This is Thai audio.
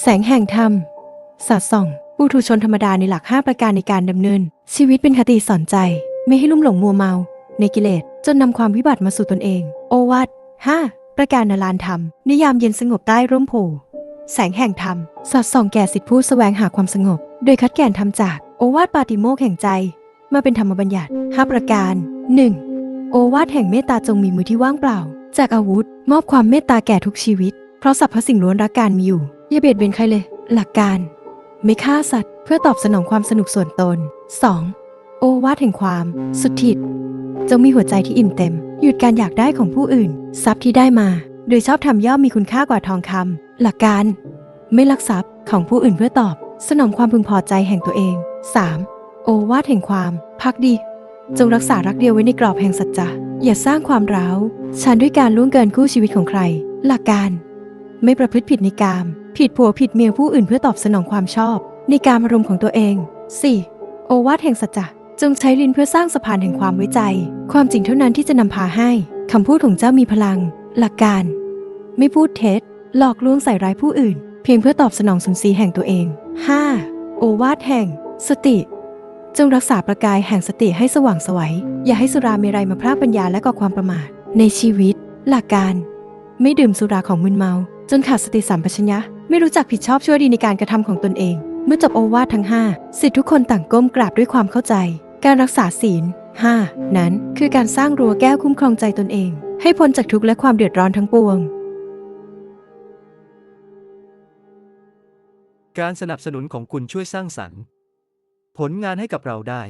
แสงแห่งธรรมสอดส่องปุถุชนธรรมดาในหลัก 5 ประการในการดำเนิน ชีวิตเป็นคติสอนใจ ไม่ให้ลุ่มหลงมัวเมา ในกิเลสจนนำความวิบัติมาสู่ตนเอง โอวัต 5. ประการนลานธรรม นิยามเย็นสงบใต้ร่มโพแสงแห่งธรรมสอดส่องแก่สิทธิผู้แสวงหาความสงบ โดยคัดแกนทำจาก โอวาทปาติโมกแห่งใจ มาเป็นธรรมบัญญัติ 5 ประการ 1. โอวาทแห่งเมตตาจงมีมือที่ว่างเปล่า จากอาวุธ มอบความเมตตาแก่ทุกชีวิต เพราะสรรพสิ่งล้วนรักการมีอยู่ อย่าเบียดเบียนใครเลย หลักการ ไม่ฆ่าสัตว์ เพื่อตอบสนองความสนุกส่วนตน 2. โอวาทแห่งความ สุดทิดจงมีหัวใจที่อิ่มเต็ม หยุดการอยากได้ของผู้อื่น ทรัพย์ที่ได้มา โดยชอบทำย่อมมีคุณค่ากว่าทองคำหลักการ ไม่ลักทรัพย์ของผู้อื่นเพื่อตอบ สนองความพึงพอใจแห่งตัวเอง 3. โอวาทแห่งความพักดี จงรักษารักเดียวไว้ในกรอบแห่งสัจจะอย่าสร้างความร้าวชันด้วยการล่วงเกินคู่ชีวิตของใคร หลักการ ไม่ประพฤติผิดในกาม ผิดผัวผิดเมียผู้อื่นเพื่อตอบสนองความชอบ ในการอารมณ์ของตัวเอง 4. โอวาทแห่งสัจจะจงใช้ลิ้นเพื่อสร้างสะพานแห่งความไว้ใจ ความจริงเท่านั้นที่จะนำพาให้คำพูดของเจ้ามีพลัง หลักการ ไม่พูดเท็จ หลอกลวงใส่ร้ายผู้อื่น เพียงเพื่อตอบสนองสุนทรีย์แห่งตัวเอง 5. โอวาทแห่ง สติ จงรักษาประกายแห่งสติให้สว่างไสวัย อย่าให้สุราเมรัยมาพรากปัญญาและก่อความประมาท ในชีวิต หลักการ ไม่ดื่มสุราของมึนเมา จนขาดสติสัมปชัญญะ ไม่รู้จักผิดชอบชั่วดีในการกระทำของตนเอง เมื่อจบโอวาททั้ง 5 สิทธิทุกคนต่างก้มกราบด้วยความเข้าใจ การรักษาศีล 5 นั้นคือการสร้างรั้วแก้วคุ้มครองใจตนเอง ให้พ้นจากทุกข์และความเดือดร้อนทั้งปวง การสนับสนุนของคุณช่วยสร้างสรรค์ ผลงานให้กับเราได้